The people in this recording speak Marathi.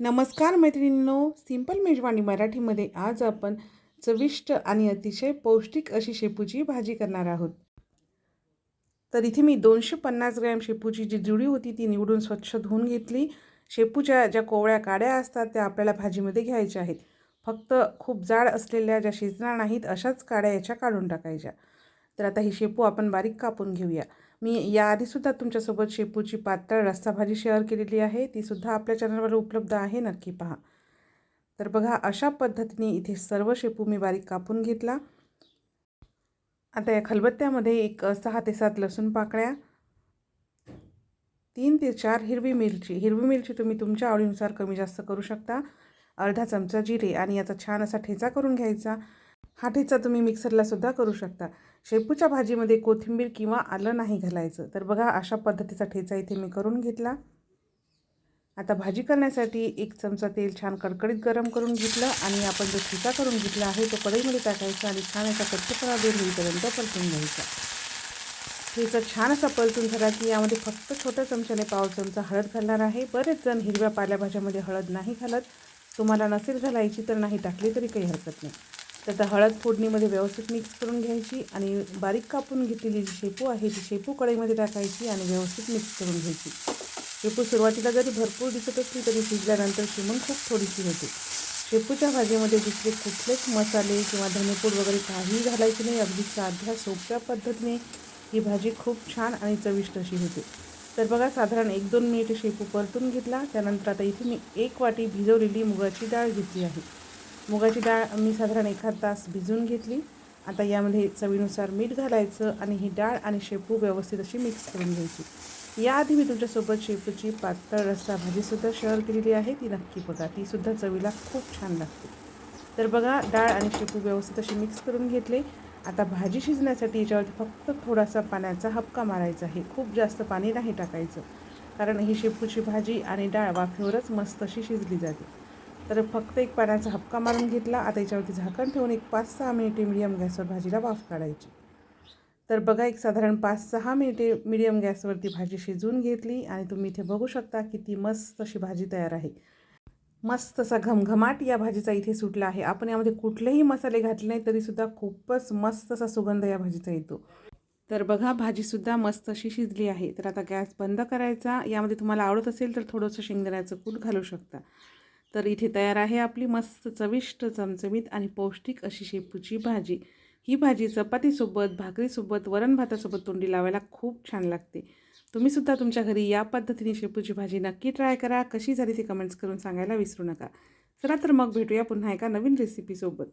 नमस्कार मैत्रिणींनो सिंपल मेजवानी मराठीमध्ये आज आपण चविष्ट आणि अतिशय पौष्टिक अशी शेपूची भाजी करणार आहोत. तर इथे मी दोनशे पन्नास ग्रॅम शेपूची जी जुडी होती ती निवडून स्वच्छ धुवून घेतली. शेपूच्या ज्या कोवळ्या काड्या असतात त्या आपल्याला भाजीमध्ये घ्यायच्या आहेत. फक्त खूप जाड असलेल्या ज्या शिजणार नाहीत अशाच काड्या याच्या काढून टाकायच्या. तर आता ही शेपू आपण बारीक कापून घेऊया. मी याआधीसुद्धा तुमच्यासोबत शेपूची पातळ रस्सा भाजी शेअर केलेली आहे. तीसुद्धा आपल्या चॅनलवर उपलब्ध आहे नक्की पहा. तर बघा अशा पद्धतीने इथे सर्व शेपू मी बारीक कापून घेतला. आता या खलबत्त्यामध्ये एक सहा ते सात लसूण पाकळ्या तीन ते चार हिरवी मिरची. हिरवी मिरची तुम्ही तुमच्या आवडीनुसार कमी जास्त करू शकता. अर्धा चमचा जिरे आणि याचा छान असा ठेचा करून घ्यायचा. हा ठेचा तुम्ही मिक्सरला सुद्धा करू शकता. शेपूच्या भाजीमध्ये कोथिंबीर किंवा आलं नाही घालायचं. तर बघा अशा पद्धतीचा ठेचा इथे मी करून घेतला. आता भाजी करण्यासाठी एक चमचा तेल छान कडकडीत गरम करून घेतलं आणि आपण जो ठेचा करून घेतला आहे तो कढईमध्ये टाकायचा आणि छान याचा कच्चपणा दूर होईपर्यंत परतून घ्यायचा. ठेचा छान असा परतून झाला की यामध्ये फक्त छोट्या चमच्याने पाव चमचा हळद घालणार आहे. बरेच जण हिरव्या पालेभाज्यामध्ये हळद नाही घालत. तुम्हाला नसेल घालायची तर नाही टाकली तरी काही हरकत नाही. त्याचा हळद फोडणीमध्ये व्यवस्थित मिक्स करून घ्यायची आणि बारीक कापून घेतलेली जी शेपू आहे ती शेपू कढईमध्ये टाकायची आणि व्यवस्थित मिक्स करून घ्यायची. शेपू सुरुवातीला जरी भरपूर दिसत असली तरी शिजल्यानंतर मग खूप थोडीशी होते. शेपूच्या भाजीमध्ये दुसरे कुठलेच मसाले किंवा धनेपूड वगैरे काहीही घालायचे नाही. अगदी साध्या सोप्या पद्धतीने ही भाजी खूप छान आणि चविष्ट अशी होते. तर बघा साधारण एक दोन मिनिट शेपू परतून घेतला. त्यानंतर आता इथे मी एक वाटी भिजवलेली मुगाची डाळ घेतली आहे. मुगाची डाळ मी साधारण एखाद तास भिजवून घेतली. आता यामध्ये चवीनुसार मीठ घालायचं आणि ही डाळ आणि शेपू व्यवस्थित अशी मिक्स करून घ्यायची. याआधी मी तुमच्यासोबत शेपूची पातळ रस्सा भाजीसुद्धा शेअर केलेली आहे. ती नक्की बघा. तीसुद्धा चवीला खूप छान लागते. तर बघा डाळ आणि शेपू व्यवस्थित अशी मिक्स करून घेतले. आता भाजी शिजण्यासाठी याच्यावरती फक्त थोडासा पाण्याचा हपका मारायचा आहे. खूप जास्त पाणी नाही टाकायचं. कारण ही शेपूची भाजी आणि डाळ वाफेवरच मस्त अशी शिजली जाते. तर फक्त एक पाण्याचा हपका मारून घेतला. आता याच्यावरती झाकण ठेवून एक पाच सहा मिनिटे मिडियम गॅसवर भाजीला वाफ काढायची. तर बघा एक साधारण पाच सहा मिनिटे मिडियम गॅसवरती भाजी शिजवून घेतली आणि तुम्ही इथे बघू शकता किती मस्त अशी भाजी तयार आहे. मस्त असा घमघमाट या भाजीचा इथे सुटला आहे. आपण यामध्ये कुठलेही मसाले घातले नाही तरीसुद्धा खूपच मस्त असा सुगंध या भाजीचा येतो. तर बघा भाजीसुद्धा मस्त अशी शिजली आहे. तर आता गॅस बंद करायचा. यामध्ये तुम्हाला आवडत असेल तर थोडंसं शेंगदाण्याचं कूट घालू शकता. तर इथे तयार आहे आपली मस्त चविष्ट चमचमीत आणि पौष्टिक अशी शेपूची भाजी. ही भाजी चपातीसोबत भाकरीसोबत वरण भातासोबत तोंडी लावायला खूप छान लागते. तुम्हीसुद्धा तुमच्या घरी या पद्धतीने शेपूची भाजी नक्की ट्राय करा. कशी झाली ती कमेंट्स करून सांगायला विसरू नका. चला तर मग भेटूया पुन्हा एका नवीन रेसिपीसोबत